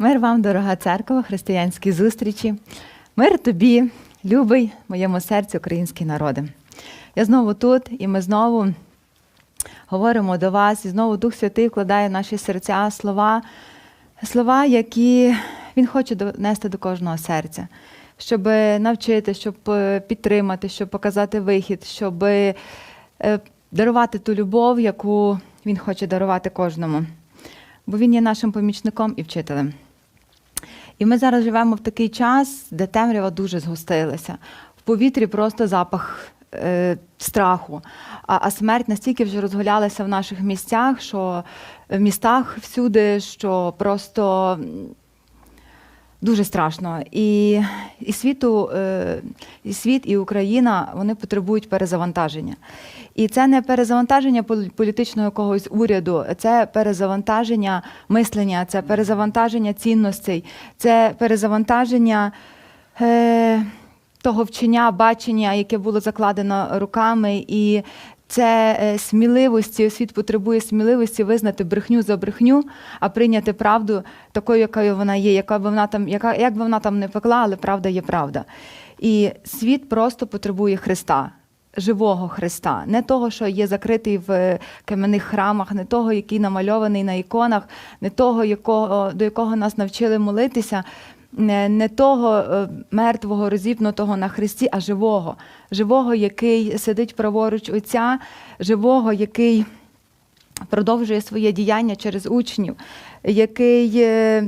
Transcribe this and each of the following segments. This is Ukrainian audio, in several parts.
Мир вам, дорога церква, християнські зустрічі. Мир тобі, любий моєму серцю, український народи. Я знову тут, і ми знову говоримо до вас, і знову Дух Святий вкладає в наші серця слова, слова, які Він хоче донести до кожного серця, щоб навчити, щоб е, підтримати, щоб показати вихід, щоб е, дарувати ту любов, яку Він хоче дарувати кожному. Бо він є нашим помічником і вчителем. І ми зараз живемо в такий час, де темрява дуже згустилася. В повітрі просто запах е, страху. А, а смерть настільки вже розгулялася в наших місцях, що в містах всюди, що просто дуже страшно. І, і світу, е, і світ, і Україна вони потребують перезавантаження. І це не перезавантаження полі- політичного якогось уряду, це перезавантаження мислення, це перезавантаження цінностей, це перезавантаження е, того вчення, бачення, яке було закладено руками, і це е, сміливості. Світ потребує сміливості визнати брехню за брехню, а прийняти правду такою, якою вона є, яка б вона там, яка як би вона там не пекла, але правда є правда. І світ просто потребує Христа живого Христа, не того, що є закритий в е, кам'яних храмах, не того, який намальований на іконах, не того, якого, до якого нас навчили молитися, не, того е, мертвого, розіпнутого на Христі, а живого, живого, який сидить праворуч Отця, живого, який продовжує своє діяння через учнів, який, е,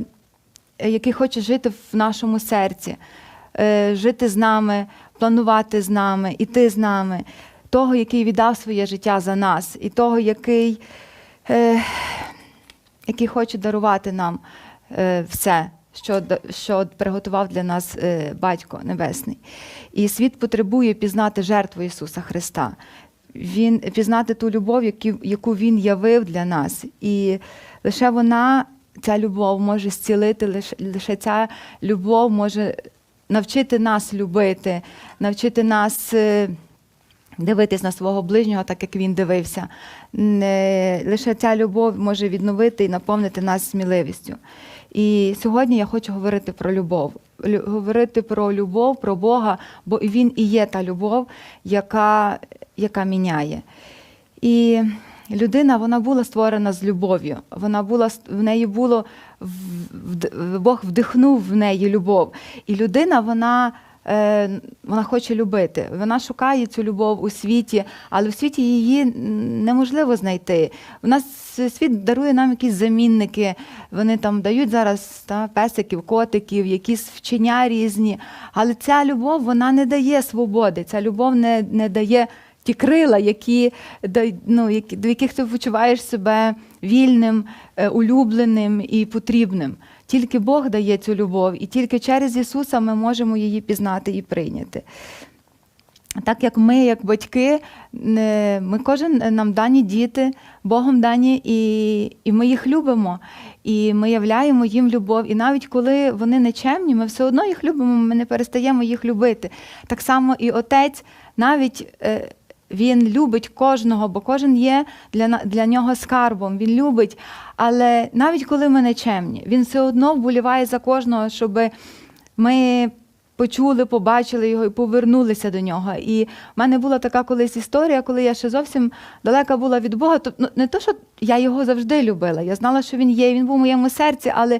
який хоче жити в нашому серці, е, жити з нами, планувати з нами, іти з нами, того, який віддав своє життя за нас, і того, який, який хоче дарувати нам все. Що, що приготував для нас е, Батько Небесний. І світ потребує пізнати жертву Ісуса Христа. Він пізнати ту любов, яку, Він явив для нас. І лише вона, ця любов, може зцілити, лише, лише ця любов може навчити нас любити, навчити нас. е, Дивитись на свого ближнього, так як він дивився. Не, лише ця любов може відновити і наповнити нас сміливістю. І сьогодні я хочу говорити про любов. Лю- говорити про любов, про Бога, бо він і є та любов, яка, яка міняє. І людина вона була створена з любов'ю. Вона була в неї було Бог вдихнув в неї любов. І людина вона. Е, Вона хоче любити. Вона шукає цю любов у світі, але в світі її неможливо знайти. У нас світ дарує нам якісь замінники. Вони там дають зараз та, песиків, котиків, якісь вчення різні. Але ця любов вона не дає свободи. Ця любов не, не дає ті крила, які, ну, які, до яких ти почуваєш себе вільним, е, улюбленим і потрібним. Тільки Бог дає цю любов, і тільки через Ісуса ми можемо її пізнати і прийняти. Так як ми, як батьки, ми кожен е, нам дані діти, Богом дані, і, і ми їх любимо, і ми являємо їм любов. І навіть коли вони нечемні, ми все одно їх любимо, ми не перестаємо їх любити. Так само і отець навіть. Він любить кожного, бо кожен є для, для нього скарбом. Він любить. Але навіть коли ми нечемні, він все одно вболіває за кожного, щоб ми почули, побачили його і повернулися до нього. І в мене була така колись історія, коли я ще зовсім далека була від Бога. Тобто, ну, не то, що я його завжди любила. Я знала, що він є, він був у моєму серці, але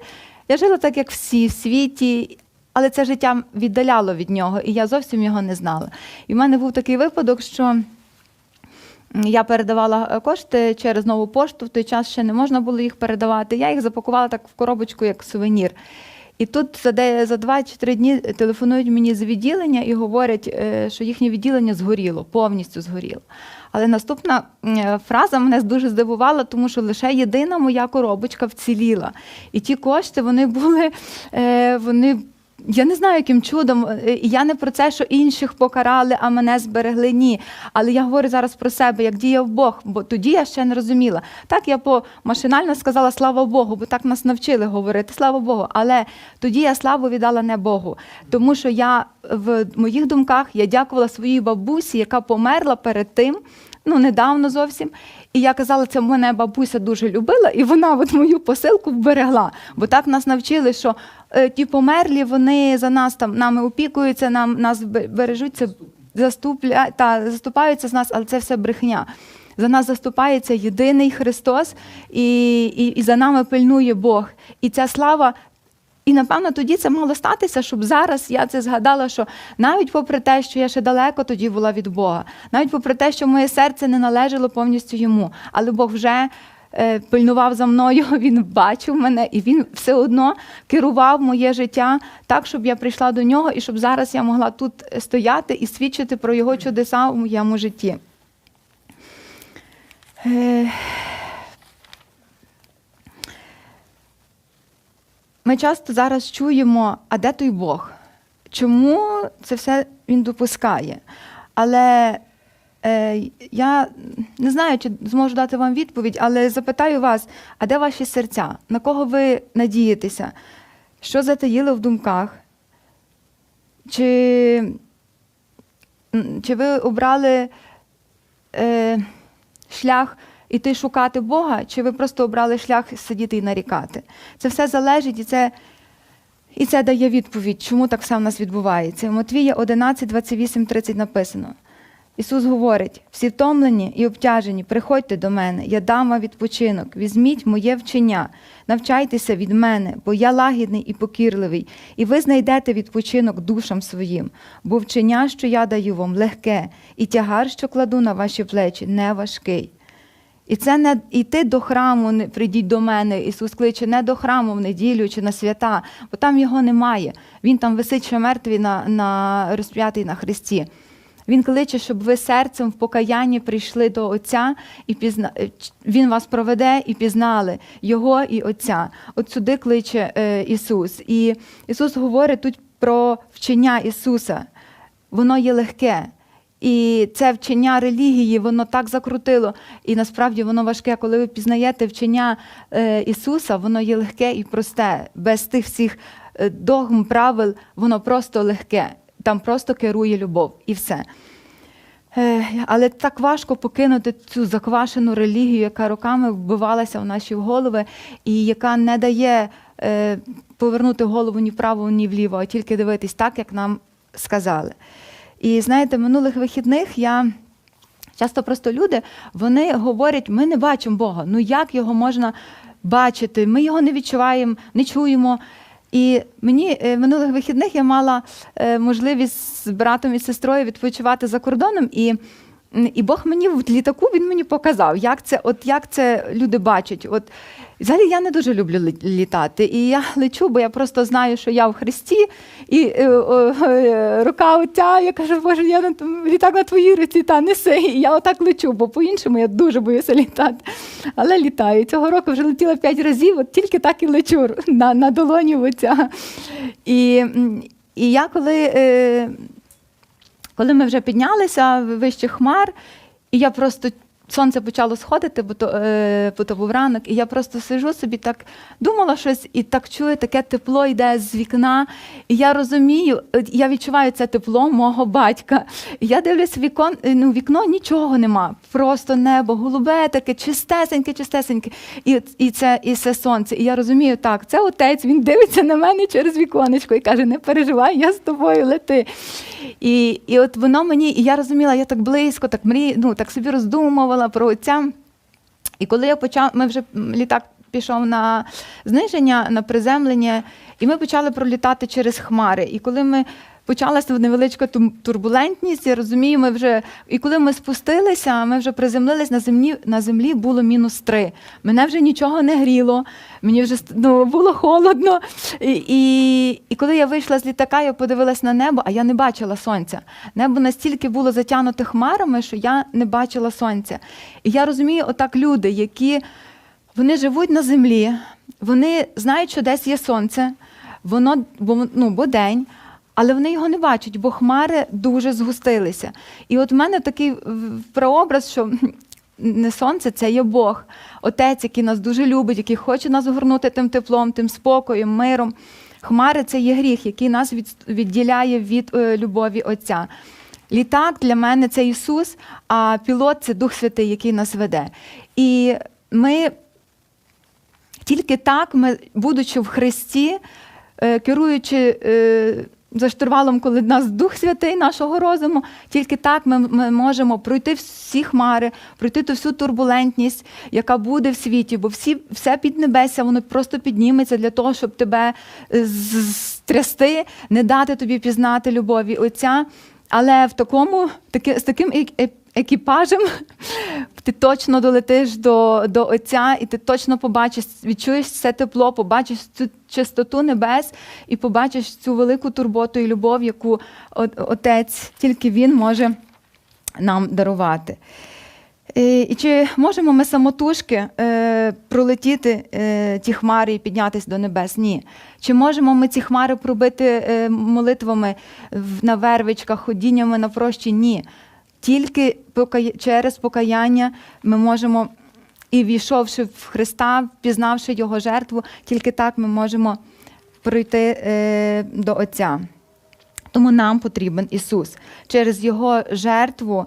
я жила так, як всі в світі. Але це життя віддаляло від нього, і я зовсім його не знала. І в мене був такий випадок, що я передавала е, кошти через нову пошту. В той час ще не можна було їх передавати. Я їх запакувала так в коробочку, як сувенір. І тут за, два чи три дні телефонують мені з відділення і говорять, е, що їхнє відділення згоріло, повністю згоріло. Але наступна е, фраза мене дуже здивувала, тому що лише єдина моя коробочка вціліла. І ті кошти вони були, вони я не знаю, яким чудом. е, Я не про це, що інших покарали, а мене зберегли. Ні. Але я говорю зараз про себе, як діяв Бог, бо тоді я ще не розуміла. Так я по машинально сказала слава Богу, бо так нас навчили говорити, слава Богу. Але тоді я славу віддала не Богу, тому що я в моїх думках я дякувала своїй бабусі, яка померла перед тим. ну недавно зовсім. І я казала, це мене бабуся дуже любила, і вона от мою посилку вберегла. Бо так нас навчили, що ті померлі, вони за нас там нами опікуються, нам нас бе- бережуть, це заступля, та, заступаються з нас, але це все брехня. За нас заступається єдиний Христос, і, і, і за нами пильнує Бог. І ця слава. І напевно тоді це мало статися, щоб зараз я це згадала, що навіть попри те, що я ще далеко тоді була від Бога, навіть попри те, що моє серце не належало повністю йому, але Бог вже е, пильнував за мною, він бачив мене, і він все одно керував моє життя так, щоб я прийшла до нього, і щоб зараз я могла тут стояти і свідчити про його чудеса у моєму житті. Е, Ми часто зараз чуємо, а де той Бог? Чому це все він допускає? Але е, я не знаю, чи зможу дати вам відповідь, але запитаю вас, а де ваші серця? На кого ви надієтеся? Що затаїли в думках? Чи, чи ви обрали е, шлях іти шукати Бога, чи ви просто обрали шлях сидіти і нарікати? Це все залежить, і це, і це дає відповідь, чому так все в нас відбувається. У Матвія 11, 28, 30 написано. Ісус говорить: всі втомлені і обтяжені, приходьте до мене, я дам вам відпочинок, візьміть моє вчення, навчайтеся від мене, бо я лагідний і покірливий, і ви знайдете відпочинок душам своїм, бо вчення, що я даю вам, легке, і тягар, що кладу на ваші плечі, не важкий. І це не йти до храму, не прийдіть до мене. Ісус кличе не до храму в неділю чи на свята, бо там його немає. Він там висить ще мертвий на, на розп'ятий на хресті. Він кличе, щоб ви серцем в покаянні прийшли до Отця і пізна... е, Він вас проведе і пізнали Його і Отця. От сюди кличе е, Ісус. І Ісус говорить тут про вчення Ісуса. Воно є легке. І це вчення релігії, воно так закрутило. І насправді воно важке. Коли ви пізнаєте вчення е, Ісуса, воно є легке і просте. Без тих всіх е, догм, правил, воно просто легке. Там просто керує любов і все. Е, Але так важко покинути цю заквашену релігію, яка роками вбивалася в наші голови, і яка не дає е, повернути голову ні вправо, ні вліво, а тільки дивитись так, як нам сказали. І знаєте, минулих вихідних я. Часто просто люди вони говорять, ми не бачимо Бога. Ну як його можна бачити? Ми його не відчуваємо, не чуємо. І мені е, минулих вихідних я мала е, можливість з братом і сестрою відпочивати за кордоном, і, і Бог мені в літаку він мені показав, як це, от як це люди бачать. От взагалі я не дуже люблю літати. І я лечу, бо я просто знаю, що я в Христі, і е, о, е, рука отця, я кажу, Боже, я на літак на твоїй руці, та неси. І я отак лечу, бо по-іншому я дуже боюся літати. Але літаю. Цього року вже летіла п'ять разів, от тільки так і лечу на, на долоні отця. І, і я коли. Е, коли ми вже піднялися вище хмар, і я просто сонце почало сходити, бо то, е, бо то був ранок, і я просто сижу собі так думала щось, і так чую, таке тепло йде з вікна. І я розумію, я відчуваю це тепло мого батька. Я дивлюсь вікон, е, ну, вікно, нічого нема. Просто небо, голубе, таке чистесеньке, чистесеньке. І, і, це, і це сонце. І я розумію, так, це отець, він дивиться на мене через віконечко і каже: не переживай, я з тобою лети. І, і от воно мені, і я розуміла, я так близько, так мрій, ну так собі роздумувала про отця. І коли я почав, ми вже літак пішов на зниження, на приземлення, і ми почали пролітати через хмари. І коли ми почалася невеличка турбулентність, я розумію, ми вже і коли ми спустилися, ми вже приземлились на землі. На землі було мінус три. Мене вже нічого не гріло, мені вже ну, було холодно. І, і, і коли я вийшла з літака, я подивилась на небо, а я не бачила сонця. Небо настільки було затягнуте хмарами, що я не бачила сонця. І я розумію, отак люди, які вони живуть на землі, вони знають, що десь є сонце, воно бо, ну, бо день, але вони його не бачать, бо хмари дуже згустилися. І от в мене такий прообраз, що не сонце, це є Бог, Отець, який нас дуже любить, який хоче нас огорнути тим теплом, тим спокоєм, миром. Хмари це є гріх, який нас відділяє від е, любові Отця. Літак для мене це Ісус, а пілот це Дух Святий, який нас веде. І ми тільки так, ми, будучи в Христі, е, керуючи е, за штурвалом, коли нас Дух Святий нашого розуму, тільки так ми, ми можемо пройти всі хмари, пройти ту всю турбулентність, яка буде в світі, бо всі, все піднебесся, воно просто підніметься для того, щоб тебе е, стрясти, не дати тобі пізнати любові Отця. Але в такому, таки, з таким екіпажем ти точно долетиш до, до Отця, і ти точно побачиш, відчуєш це тепло, побачиш цю чистоту небес і побачиш цю велику турботу і любов, яку Отець тільки Він може нам дарувати. Е, І чи можемо ми самотужки е, пролетіти е, ті хмари і піднятися до небес? Ні. Чи можемо ми ці хмари пробити е, молитвами на вервичках, ходіннями на прощі? Ні. Тільки через покаяння ми можемо, і війшовши в Христа, впізнавши Його жертву, тільки так ми можемо пройти е, до Отця. Тому нам потрібен Ісус. Через Його жертву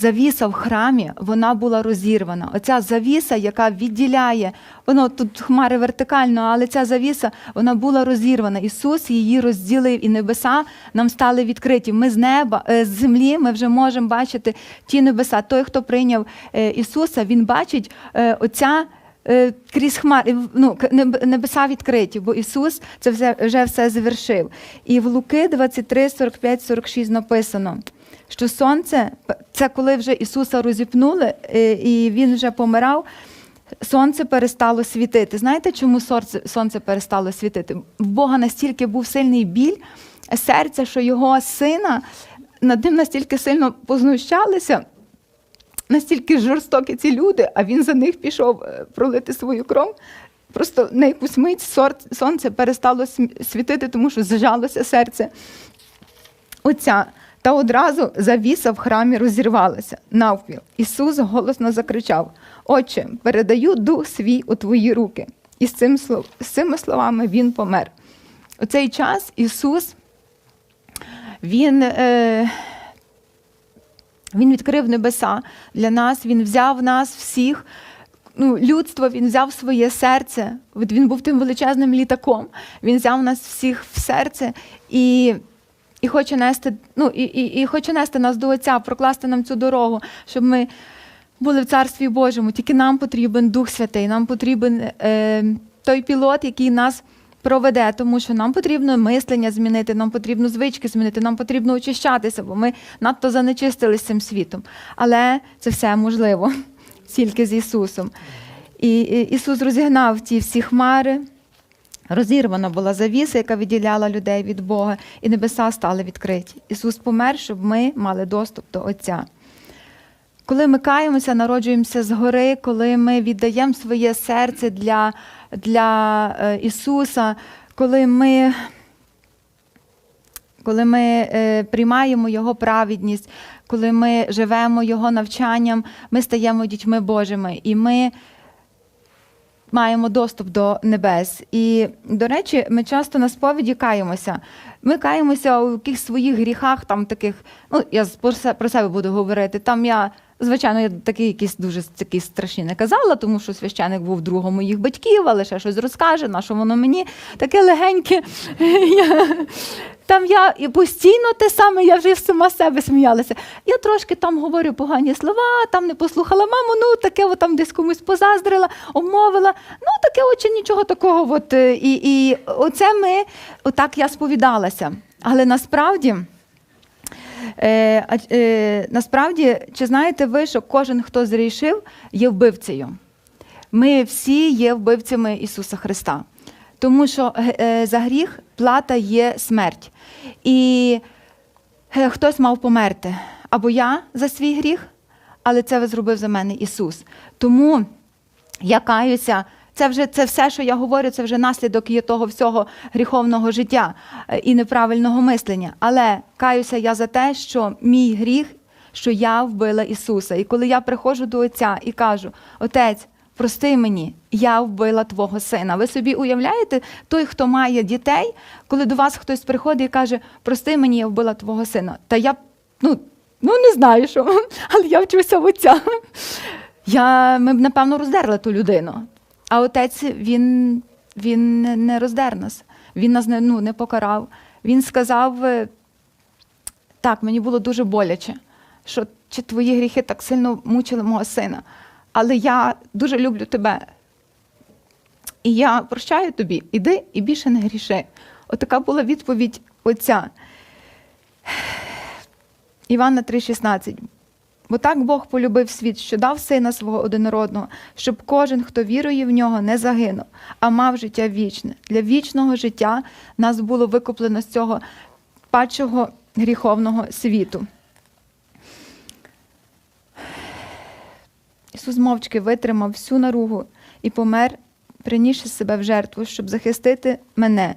завіса в храмі вона була розірвана. Оця завіса, яка відділяє, воно тут хмари вертикально, але ця завіса вона була розірвана. Ісус її розділив, і небеса нам стали відкриті. Ми з неба, е, з землі, ми вже можемо бачити ті небеса. Той, хто прийняв е, Ісуса, він бачить е, оця. е, Крізь хмари, ну, небеса відкриті, бо Ісус це вже, вже все завершив. І в Луки 23, 45, 46 написано, що сонце це коли вже Ісуса розіпнули, е, і Він вже помирав. Сонце перестало світити. Знаєте, чому сонце, перестало світити? В Бога настільки був сильний біль серця, що його сина над ним настільки сильно познущалися, настільки жорстокі ці люди, а він за них пішов е, пролити свою кров. Просто на якусь мить сонце перестало світити, тому що зжалося серце отця. Та одразу завіса в храмі розірвалася навпіл. Ісус голосно закричав: Отче, передаю дух свій у твої руки. І з, цим, з цими словами він помер. У цей час Ісус він, е, він відкрив небеса для нас, Він взяв нас всіх. Ну, людство він взяв своє серце. Він був тим величезним літаком. Він взяв нас всіх в серце і, і хоче нести, ну, і, і, і хоче нести нас до Отця, прокласти нам цю дорогу, щоб ми були в Царстві Божому. Тільки нам потрібен Дух Святий, нам потрібен е, той пілот, який нас проведе, тому що нам потрібно мислення змінити, нам потрібно звички змінити, нам потрібно очищатися, бо ми надто занечистились цим світом. Але це все можливо тільки з Ісусом. І Ісус розігнав ті всі хмари. Розірвана була завіса, яка відділяла людей від Бога, і небеса стали відкриті. Ісус помер, щоб ми мали доступ до Отця. Коли ми каємося, народжуємося згори, коли ми віддаємо своє серце для, для е, Ісуса, коли ми, коли ми е, приймаємо Його праведність, коли ми живемо Його навчанням, ми стаємо дітьми Божими. І ми маємо доступ до небес. І, до речі, ми часто на сповіді каємося. Ми каємося у якихось своїх гріхах, там таких, ну я про себе буду говорити. Там я, звичайно, я такі якісь дуже такі страшні не казала, тому що священик був другом моїх батьків, але ще щось розкаже, на що воно мені таке легеньке. Там я і постійно те саме, я вже сама себе сміялася. Я трошки там говорю погані слова, там не послухала маму, ну таке от там десь комусь позаздрила, обмовила. Ну таке очі нічого такого. От, е, і, і оце ми, отак я сповідалася. Але насправді. Е, е, насправді, чи знаєте ви, що кожен, хто зрішив, є вбивцею? Ми всі є вбивцями Ісуса Христа. Тому що е, е, за гріх плата є смерть. І е, хтось мав померти. Або я за свій гріх, але це зробив за мене Ісус. Тому я каюся. Це вже це все, що я говорю, це вже наслідок є того всього гріховного життя е, і неправильного мислення. Але каюся я за те, що мій гріх, що я вбила Ісуса. І коли я приходжу до Отця і кажу: Отець, прости мені, я вбила твого сина. Ви собі уявляєте, той, хто має дітей, коли до вас хтось приходить і каже, прости мені, я вбила твого сина. Та я ну, ну не знаю, що, але я вчуся в отця. Я, ми б, напевно, роздерли ту людину. А отець він, він не- роздер нас. Він нас не, ну, не покарав. Він сказав: е, так, мені було дуже боляче, що чи твої гріхи так сильно мучили мого сина. Але я дуже люблю тебе. І я прощаю тобі, іди і більше не гріши. Отака була відповідь отця. Івана 3,16. Бо так Бог полюбив світ, що дав сина свого одинородного, щоб кожен, хто вірує в нього, не загинув, а мав життя вічне. Для вічного життя нас було викуплено з цього падшого гріховного світу. Ісус мовчки витримав всю наругу і помер, принісши себе в жертву, щоб захистити мене.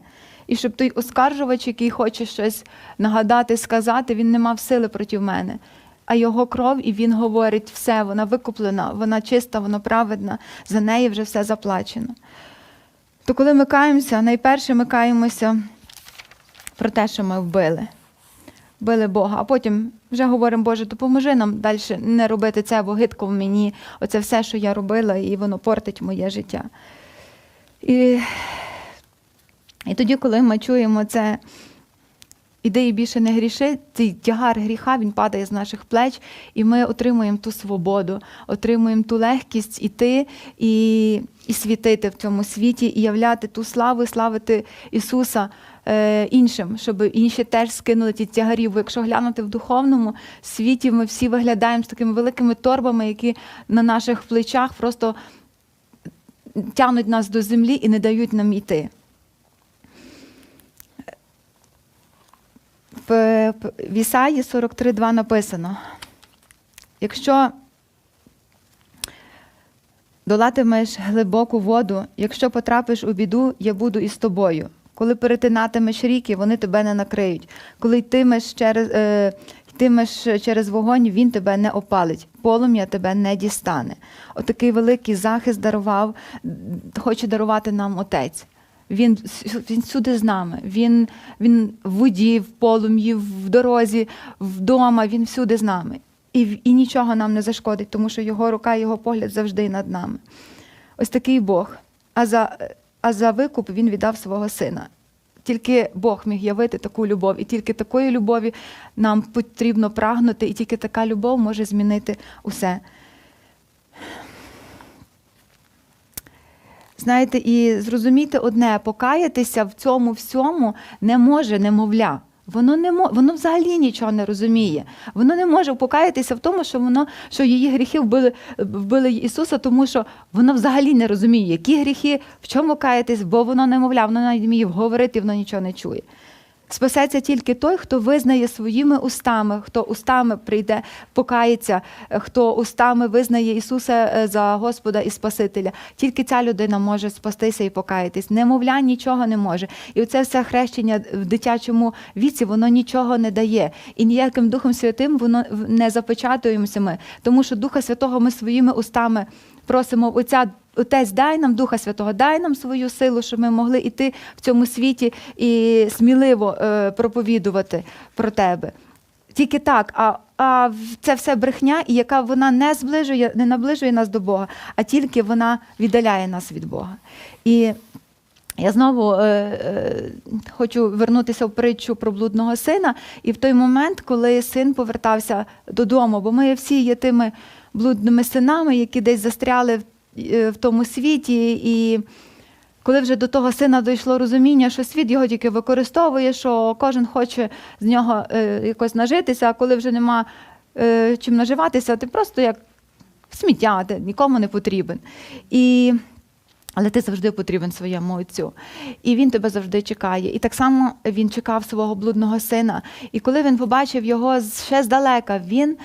І щоб той оскаржувач, який хоче щось нагадати, сказати, він не мав сили проти мене. А його кров, і він говорить, все, вона викуплена, вона чиста, вона праведна, за неї вже все заплачено. То коли ми каємося, найперше ми каємося про те, що ми вбили. Били Бога, а потім вже говоримо, Боже, допоможи нам далі не робити це, бо гидко в мені, оце все, що я робила, і воно портить моє життя. І, і тоді, коли ми чуємо це, іди і більше не гріши, цей тягар гріха він падає з наших плеч, і ми отримуємо ту свободу, отримуємо ту легкість іти і, і світити в цьому світі, і являти ту славу, і славити Ісуса е, іншим, щоб інші теж скинули ті тягарі. Бо якщо глянути в духовному світі, ми всі виглядаємо з такими великими торбами, які на наших плечах просто тягнуть нас до землі і не дають нам йти. В, в Ісаї 43.2 написано: якщо долатимеш глибоку воду, якщо потрапиш у біду, я буду із тобою. Коли перетинатимеш ріки, вони тебе не накриють. Коли йтимеш через, е, йтимеш через вогонь, він тебе не опалить, полум'я тебе не дістане. Отакий великий захист дарував, хоче дарувати нам Отець. Він, він всюди з нами. Він, він в воді, в полум'ї, в дорозі, вдома, він всюди з нами. І, і нічого нам не зашкодить, тому що його рука, його погляд завжди над нами. Ось такий Бог. А за, а за викуп він віддав свого сина. Тільки Бог міг явити таку любов, і тільки такої любові нам потрібно прагнути, і тільки така любов може змінити усе. Знаєте, і зрозуміти одне, покаятися в цьому всьому не може немовля. Воно не мо... воно взагалі нічого не розуміє. Воно не може покаятися в тому, що воно що її гріхи вбили, вбили Ісуса, тому що воно взагалі не розуміє, які гріхи, в чому каятись, бо воно немовля, воно навіть вміє говорити, воно нічого не чує. Спасеться тільки той, хто визнає своїми устами, хто устами прийде, покається, е, хто устами визнає Ісуса е, за Господа і Спасителя. Тільки ця людина може спастися і покаятись. Немовля нічого не може. І оце все хрещення в дитячому віці, воно нічого не дає. І ніяким Духом Святим воно не запечатуємося ми, тому що Духа Святого ми своїми устами просимо Отця. Отець, дай нам Духа Святого, дай нам свою силу, щоб ми могли йти в цьому світі і сміливо е, проповідувати про тебе. Тільки так, а, а це все брехня, і яка вона не зближує, не наближує нас до Бога, а тільки вона віддаляє нас від Бога. І я знову е, е, хочу вернутися в притчу про блудного сина. І в той момент, коли син повертався додому, бо ми всі є тими блудними синами, які десь застряли в, е, в тому світі. І коли вже до того сина дійшло розуміння, що світ його тільки використовує, що кожен хоче з нього е, якось нажитися, а коли вже нема е, чим наживатися, ти просто як сміття, ти нікому не потрібен. І але ти завжди потрібен своєму отцю. І він тебе завжди чекає. І так само він чекав свого блудного сина. І коли він побачив його ще здалека, він,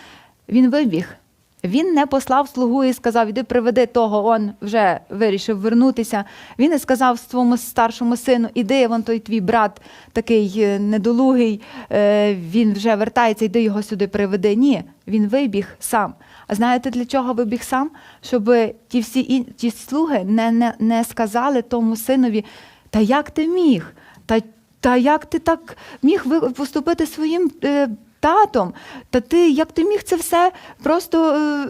він вибіг. Він не послав слугу і сказав, іди приведи того, он вже вирішив вернутися. Він не сказав своєму старшому сину, іди, вон той твій брат такий е, недолугий, е, він вже вертається, йди його сюди приведи. Ні, він вибіг сам. А знаєте, для чого вибіг сам? Щоб ті всі ін- ті слуги не, не, не сказали тому синові, та як ти міг? Та, та як ти так міг поступити своїм е, татом? Та ти як ти міг це все просто е,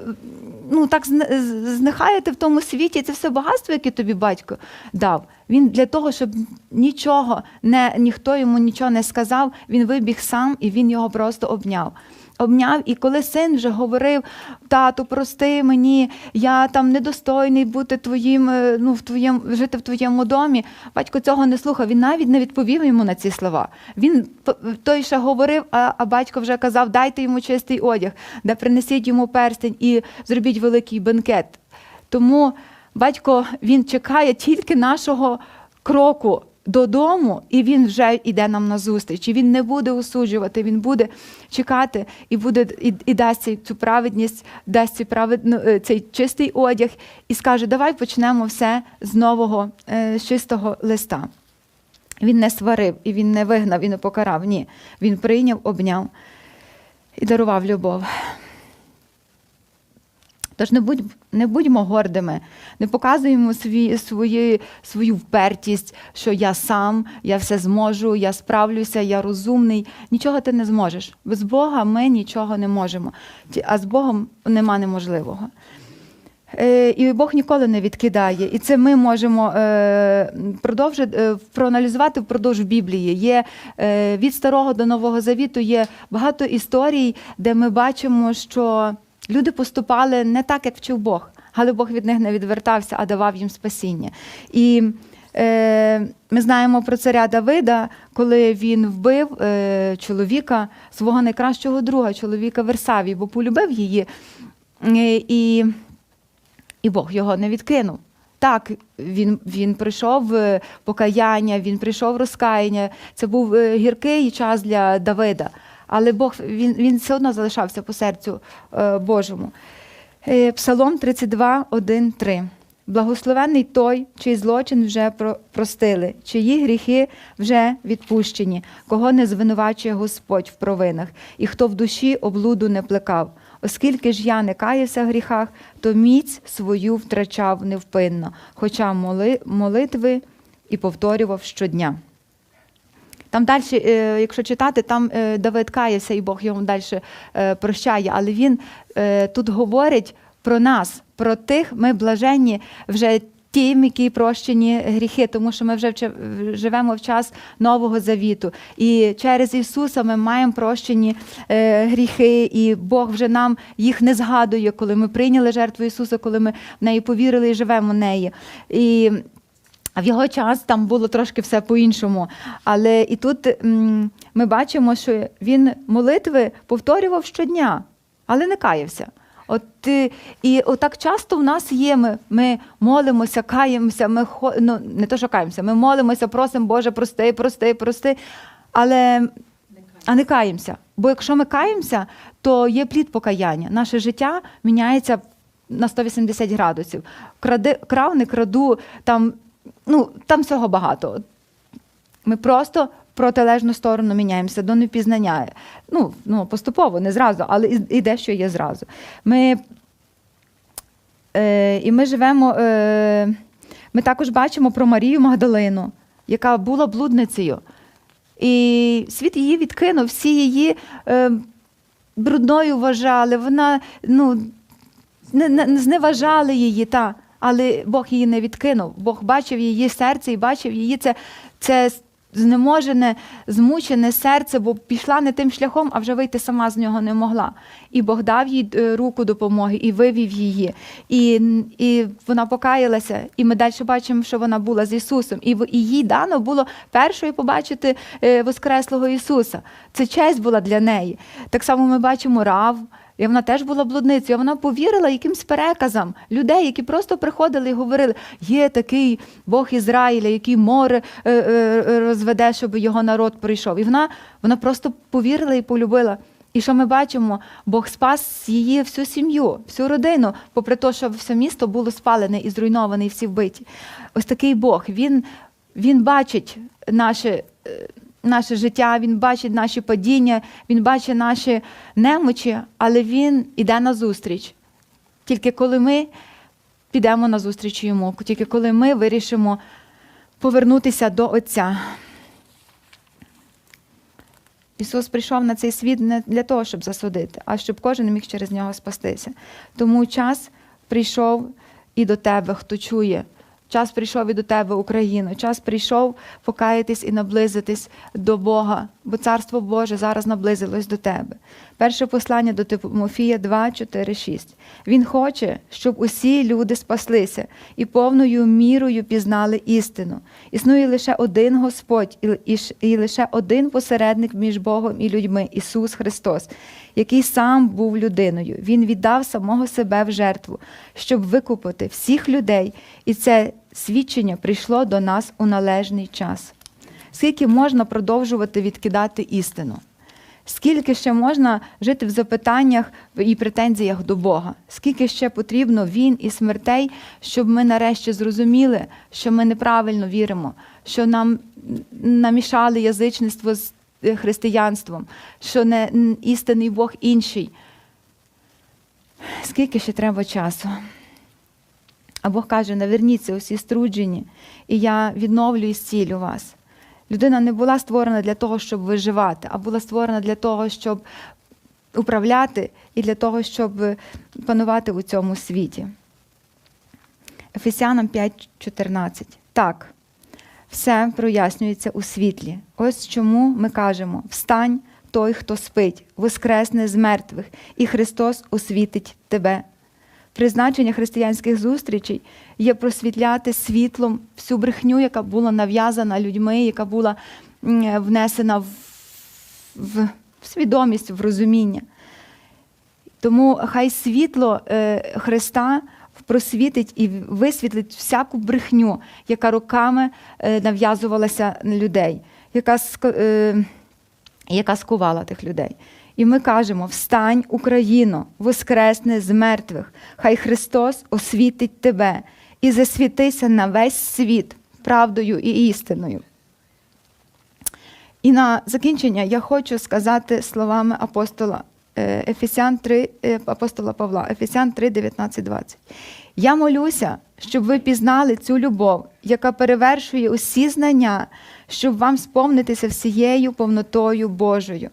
ну, так зне- знехаяти в тому світі? Це все багатство, яке тобі батько дав. Він для того, щоб нічого, не, ніхто йому нічого не сказав, він вибіг сам і він його просто обняв. Обняв, і коли син вже говорив: тату, прости мені, я там недостойний бути твоїм, е, ну, в твоєму, жити в твоєму домі. Батько цього не слухав. Він навіть не відповів йому на ці слова. Він той ще говорив, а, а батько вже казав: дайте йому чистий одяг, да принесіть йому перстень і зробіть великий бенкет. Тому батько він чекає тільки нашого кроку додому, і він вже йде нам на зустріч. І він не буде осуджувати, він буде чекати і буде і, і дасть цю праведність, дасть цей, правед, ну, е, цей чистий одяг і скаже: давай почнемо все з нового, е, з чистого листа. Він не сварив, і він не вигнав, і не покарав. Ні. Він прийняв, обняв і дарував любов. Тож не, будь, не будьмо гордими, не показуємо свої, свої, свою впертість, що я сам, я все зможу, я справлюся, я розумний. Нічого ти не зможеш. Без Бога ми нічого не можемо. А з Богом нема неможливого. Е, І Бог ніколи не відкидає. І це ми можемо е, е, проаналізувати впродовж Біблії. Є від старого до нового завіту є багато історій, де ми бачимо, що люди поступали не так, як вчив Бог, але Бог від них не відвертався, а давав їм спасіння. І е, ми знаємо про царя Давида, коли він вбив е, чоловіка, свого найкращого друга, чоловіка Версаві, бо полюбив її. Е, І і Бог його не відкинув. Так, він, він прийшов е, покаяння, він прийшов розкаяння. Це був е, гіркий час для Давида, але Бог він, він все одно залишався по серцю е, Божому. Е, Псалом 32, 1, 3. Благословенний той, чий злочин вже про- простили, чиї гріхи вже відпущені, кого не звинувачує Господь в провинах, і хто в душі облуду не плекав. Оскільки ж я не каявся в гріхах, то міць свою втрачав невпинно, хоча моли, молитви і повторював щодня. Там далі, е, якщо читати, там е, Давид каявся, і Бог йому далі е, прощає. Але він тут говорить про нас, про тих, ми блаженні вже тим, які прощені гріхи, тому що ми вже живемо в час Нового Завіту. І через Ісуса ми маємо прощені гріхи, і Бог вже нам їх не згадує, коли ми прийняли жертву Ісуса, коли ми в неї повірили і живемо в неї. І а в його час там було трошки все по-іншому. Але і тут ми бачимо, що він молитви повторював щодня, але не каявся. От е, і отак часто в нас є. Ми, ми молимося, каємося, ми ну, не то, що каємося, ми молимося, просимо, Боже, прости, прости, прости. Але а не каємося. Бо якщо ми каємося, то є плід покаяння. Наше життя міняється на 180 градусів. Кради, крав, не краду, там, ну, там всього багато. Ми просто протилежну сторону міняємося до непізнання. Ну, ну, поступово, не зразу, але і, дещо є зразу. Ми, е, і ми живемо, е, ми також бачимо про Марію Магдалину, яка була блудницею. І світ її відкинув, всі її е, брудною вважали, вона ну, не, не зневажали її, та, але Бог її не відкинув. Бог бачив її серце і бачив її це, це знеможене, змучене серце, бо пішла не тим шляхом, а вже вийти сама з нього не могла. І Бог дав їй е, руку допомоги і вивів її. І, і вона покаялася. І ми далі бачимо, що вона була з Ісусом. І, їй дано було першою побачити е, Воскреслого Ісуса. Це честь була для неї. Так само ми бачимо Рав. І вона теж була блудницею. Вона повірила якимсь переказам людей, які просто приходили і говорили: є такий Бог Ізраїля, який море е, е, розведе, щоб його народ прийшов. І вона, вона просто повірила і полюбила. І що ми бачимо, Бог спас її всю сім'ю, всю родину, попри те, що все місто було спалене і зруйноване, і всі вбиті. Ось такий Бог. Він, він бачить наше, е, наше життя, він бачить наші падіння, він бачить наші немочі, але він іде на зустріч. Тільки коли ми підемо на зустріч йому, тільки коли ми вирішимо повернутися до Отця. Ісус прийшов на цей світ не для того, щоб засудити, а щоб кожен міг через нього спастися. Тому час прийшов і до тебе, хто чує. Час прийшов і до тебе, Україно. Час прийшов покаятись і наблизитись до Бога, бо Царство Боже зараз наблизилось до тебе. Перше послання до Тимофія 2, 4, 6. Він хоче, щоб усі люди спаслися і повною мірою пізнали істину. Існує лише один Господь і, лише один посередник між Богом і людьми Ісус Христос, який сам був людиною. Він віддав самого себе в жертву, щоб викупити всіх людей, і це свідчення прийшло до нас у належний час. Скільки можна продовжувати відкидати істину? Скільки ще можна жити в запитаннях і претензіях до Бога? Скільки ще потрібно він і смертей, щоб ми нарешті зрозуміли, що ми неправильно віримо, що нам намішали язичництво з е, християнством, що не істинний Бог інший? Скільки ще треба часу? А Бог каже: наверніться усі струджені, і я відновлю і зцілю вас. Людина не була створена для того, щоб виживати, а була створена для того, щоб управляти і для того, щоб панувати у цьому світі. Ефесянам 5:14. Так, все прояснюється у світлі. Ось чому ми кажемо: встань той, хто спить, воскресне з мертвих, і Христос освітить тебе. Призначення християнських зустрічей є просвітляти світлом всю брехню, яка була нав'язана людьми, яка була внесена в, в, в свідомість, в розуміння. Тому хай світло е, Христа просвітить і висвітлить всяку брехню, яка роками е, нав'язувалася на людей, яка, е, яка скувала тих людей. І ми кажемо: встань, Україно, воскресне з мертвих, хай Христос освітить тебе і засвітися на весь світ правдою і істиною. І на закінчення я хочу сказати словами апостола е, Ефесян 3, е, апостола Павла, Ефесян 3, 19, 20. Я молюся, щоб ви пізнали цю любов, яка перевершує усі знання, щоб вам сповнитися всією повнотою Божою.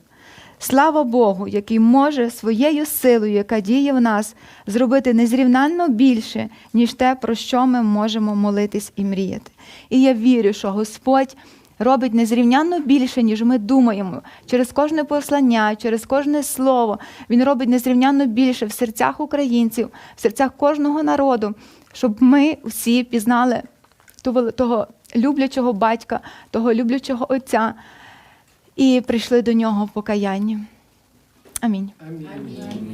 Слава Богу, який може своєю силою, яка діє в нас, зробити незрівнянно більше, ніж те, про що ми можемо молитись і мріяти. І я вірю, що Господь робить незрівнянно більше, ніж ми думаємо. Через кожне послання, через кожне слово. Він робить незрівнянно більше в серцях українців, в серцях кожного народу, щоб ми всі пізнали того, люблячого батька, того люблячого отця і прийшли до нього в покаянні. Амінь. Амінь.